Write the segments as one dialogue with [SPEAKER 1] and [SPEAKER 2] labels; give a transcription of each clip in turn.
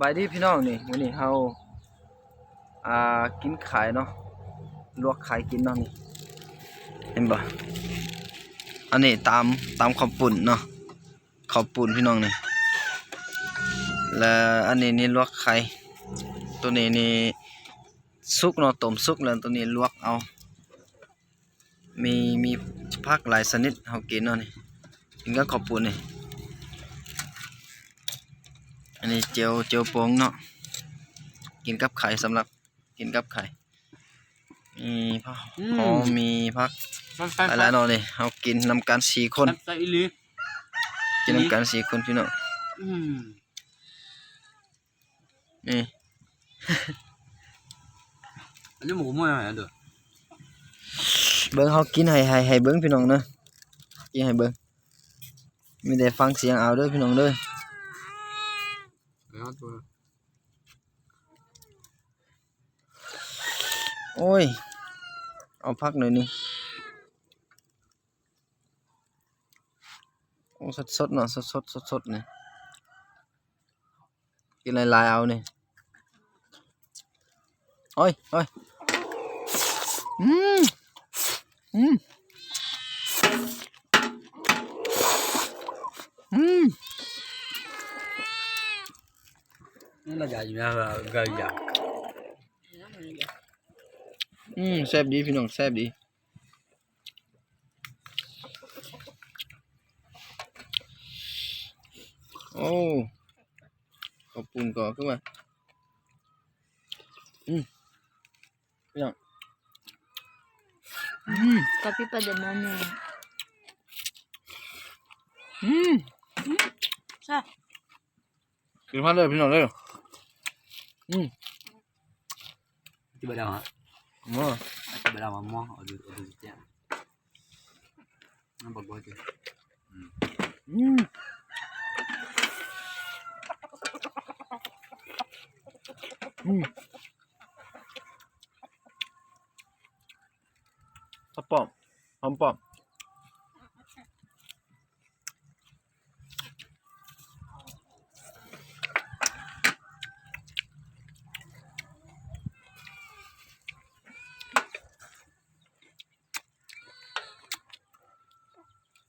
[SPEAKER 1] บายดีพี่น้องนี่มื้อนี้เฮาอ่ากินไข่เนาะลวกไข่กินเนาะนี่เห็นบ่อันนี้ตามตามข้าวปุ่นเนาะข้าวปุ่นพี่น้องนี่แล้วอันนี้นี่ลวกไข่ตัวนี้นี่สุกเนาะต้มสุกแล้วตัวนี้ลวกเอา มีมีผักหลายชนิดเฮากินเนาะนี่กินกับข้าวปุ่นนี่ อันนี้เจียวเจียวโปงเนาะกินกับไข่สำหรับกินกับไข่ มีผัก
[SPEAKER 2] อื
[SPEAKER 1] หอ
[SPEAKER 2] ม
[SPEAKER 1] มมีผัก
[SPEAKER 2] มันแฟน
[SPEAKER 1] อะไรเนาะนี่เฮากินนำกันสี่คน
[SPEAKER 2] ใส่อีหลี
[SPEAKER 1] กินนำกันสี่คนพี่น้อง
[SPEAKER 2] อืม
[SPEAKER 1] นี่
[SPEAKER 2] อันนี้หมูมั่วไหนเด้อ
[SPEAKER 1] เบิ่งเฮากินให้ให้ให้เบิ่งพี่น้องเนาะกินให้เบิ่งมีแต่ฟังเสียงเอาเด้อพี่น้องเด้อ
[SPEAKER 2] แล้วตัว
[SPEAKER 1] โอ้ย เอาพักหน่อยหนึงโอ้สดๆเนาะสดๆสดๆนี่กินหลายๆเอานี่โอ้ยโอ้ยอืมอืมอืม
[SPEAKER 2] นี่เราจะอยู่นะก็อยาก
[SPEAKER 1] อืมแซ่บดีพี่น้องแซ่บดีโอ้ขอบคุณก่อขึ้นมาอืมพี่น้องอืม
[SPEAKER 3] Tapi pada mana?
[SPEAKER 1] อืม
[SPEAKER 3] Sah.
[SPEAKER 1] กินพันเลยพี่น้องเลย Hmm.
[SPEAKER 2] Tiba dah.
[SPEAKER 1] Mo.
[SPEAKER 2] Tiba dah mo. Aduh, aduh, aduh. Nampak gua tu. Hmm. Hmm. Hmm. Apa? Ampa.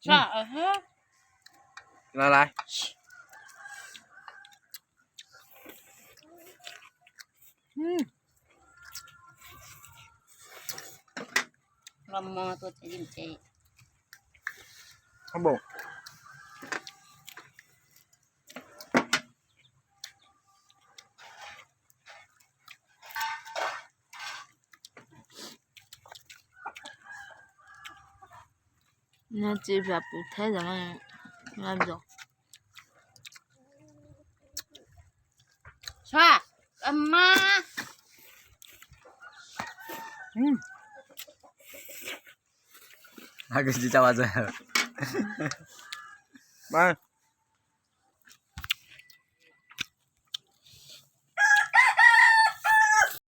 [SPEAKER 1] อืมอืมข้าวป้อมหอมป้อม
[SPEAKER 3] Sah. Aha.
[SPEAKER 1] ละลาย
[SPEAKER 3] Ramah tu jadi macam.
[SPEAKER 1] ข้าวบ 那机
[SPEAKER 3] 票不太怎么，那种
[SPEAKER 1] 走。出，
[SPEAKER 2] 妈。嗯。那
[SPEAKER 1] 个是叫我走。妈。